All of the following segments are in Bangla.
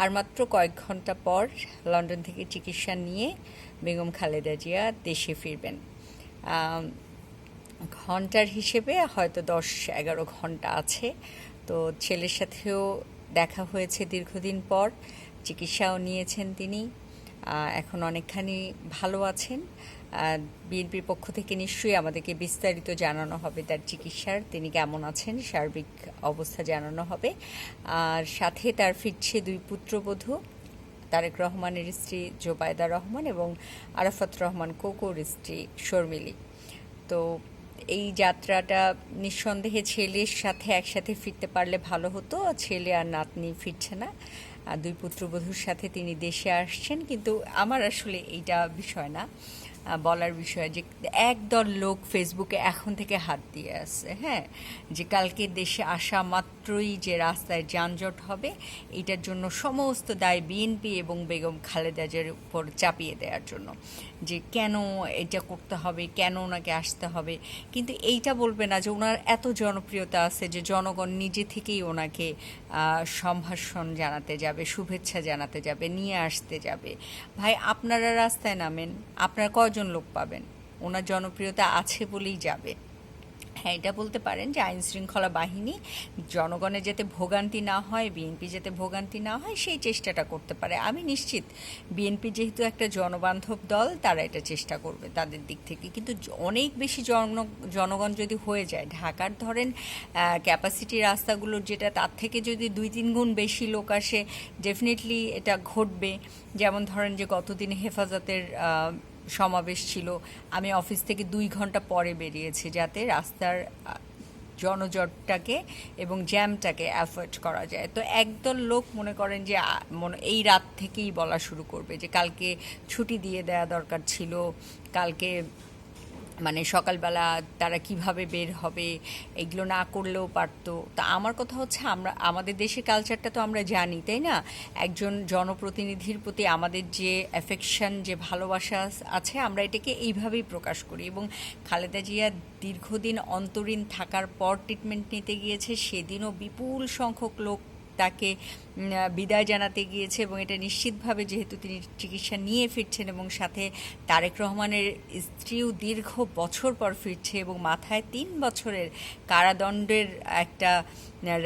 আর মাত্র কয়েক ঘণ্টা পর লন্ডন থেকে চিকিৎসা নিয়ে বেগম খালেদা জিয়া দেশে ফিরবেন। ঘণ্টার হিসেবে হয়তো দশ এগারো ঘণ্টা আছে। তো ছেলের সাথেও দেখা হয়েছে দীর্ঘদিন পর। চিকিৎসাও নিয়েছেন তিনি। এখন অনেকখানি ভালো আছেন। বিএনপির পক্ষ থেকে নিশ্চয়ই আমাদেরকে বিস্তারিত জানানো হবে তার চিকিৎসার, তিনি কেমন আছেন, সার্বিক অবস্থা জানানো হবে। আর সাথে তার ফিরছে দুই পুত্রবধূ, তারেক রহমানের স্ত্রী জোবায়দা রহমান এবং আরাফাত রহমান কোকোর স্ত্রী শর্মিলি। তো এই যাত্রাটা নিঃসন্দেহে ছেলের সাথে একসাথে ফিরতে পারলে ভালো হতো, ছেলে আর নাতনি ফিরছে না। দুই পুত্রবধূর সাথে তিনি দেশে আসছেন কিন্তু আমার আসলে এইটা বিষয় না। বলার বিষয় যে একদল লোক ফেসবুকে এখন থেকে হাত দিয়ে আছে হ্যাঁ? যে কালকে দেশে আসা মাত্রই যে রাস্তায় যানজট হবে, এটার জন্য সমস্ত দায় বিএনপি এবং বেগম খালেদাজের উপর চাপিয়ে দেওয়ার জন্য। যে কেন এটা করতে হবে, কেন ওনাকে আসতে হবে? কিন্তু এইটা বলবে না যে ওনার এত জনপ্রিয়তা আছে যে জনগণ নিজে থেকেই ওনাকে সম্ভাষণ জানাতে যাবে, শুভেচ্ছা জানাতে যাবে, নিয়ে আসতে যাবে। ভাই, আপনারা রাস্তায় নামেন, আপনারা কয়জন লোক পাবেন? ওনার জনপ্রিয়তা আছে বলেই যাবে। হ্যাঁ এটা বলতে পারেন যে আইন শৃঙ্খলা বাহিনী জনগণের যাতে ভোগান্তি না হয়, বিএনপি যাতে ভোগান্তি না হয়, সেই চেষ্টাটা করতে পারে। আমি নিশ্চিত বিএনপি যেহেতু একটা জনবান্ধব দল, তারা এটা চেষ্টা করবে তাদের দিক থেকে। কিন্তু অনেক বেশি জন জনগণ যদি হয়ে যায়, ঢাকার ধরেন ক্যাপাসিটি রাস্তাগুলোর যেটা, তার থেকে যদি দুই তিন গুণ বেশি লোক আসে ডেফিনেটলি এটা ঘটবে। যেমন ধরেন যে গতদিন হেফাজতের সমাবেশ ছিল। আমি অফিস থেকে দুই ঘণ্টা পরে বেরিয়েছি যাতে রাস্তার জনজটটাকে এবং জ্যামটাকে অ্যাফোর্ড করা যায়। তো একদল লোক মনে করেন যে মনে, এই রাত থেকেই বলা শুরু করবে যে, কালকে ছুটি দিয়ে দেওয়া দরকার ছিল, কালকে মানে সকালবেলা তারা কীভাবে বের হবে, এগুলো না করলেও পারতো। তা আমার কথা হচ্ছে আমরা, আমাদের দেশের কালচারটা তো আমরা জানি, তাই না? একজন জনপ্রতিনিধির প্রতি আমাদের যে অ্যাফেকশন যে ভালোবাসা আছে, আমরা এটাকে এইভাবেই প্রকাশ করি। এবং খালেদা জিয়া দীর্ঘদিন অন্তরীণ থাকার পর ট্রিটমেন্ট নিতে গিয়েছে, সেদিনও বিপুল সংখ্যক লোক তাকে বিদায় জানাতে গিয়েছে এবং এটা নিশ্চিতভাবে যেহেতু তিনি চিকিৎসা নিয়ে ফিরছেন এবং সাথে তারেক রহমানের স্ত্রীও দীর্ঘ বছর পর ফিরছে এবং মাথায় তিন বছরের কারাদণ্ডের একটা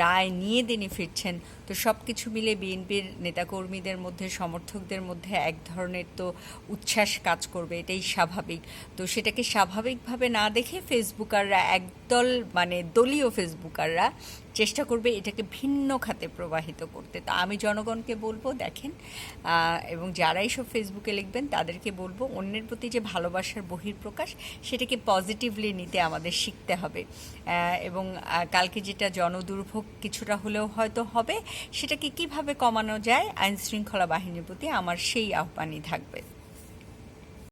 রায় নিয়ে তিনি ফিরছেন। তো সব কিছু মিলে বিএনপির নেতাকর্মীদের মধ্যে, সমর্থকদের মধ্যে এক ধরনের তো উচ্ছ্বাস কাজ করবে, এটাই স্বাভাবিক। তো সেটাকে স্বাভাবিকভাবে না দেখে ফেসবুকাররা, একদল মানে দলীয় ফেসবুকাররা চেষ্টা করবে এটাকে ভিন্ন খাতে প্রবাহিত করতে। তো আমি জনগণকে বলব, দেখেন এবং যারা এইসব ফেসবুকে লিখবেন, তাদেরকে বলব, অন্যের প্রতি যে ভালোবাসার বহির্প্রকাশ সেটাকে পজিটিভলি নিতে আমাদের শিখতে হবে। এবং কালকে যেটা জনদুর্ভোগ কিছুটা হলেও হয়তো হবে, সেটাকে কীভাবে কমানো যায়, আইনশৃঙ্খলা বাহিনীর প্রতি আমার সেই আহ্বানই থাকবে।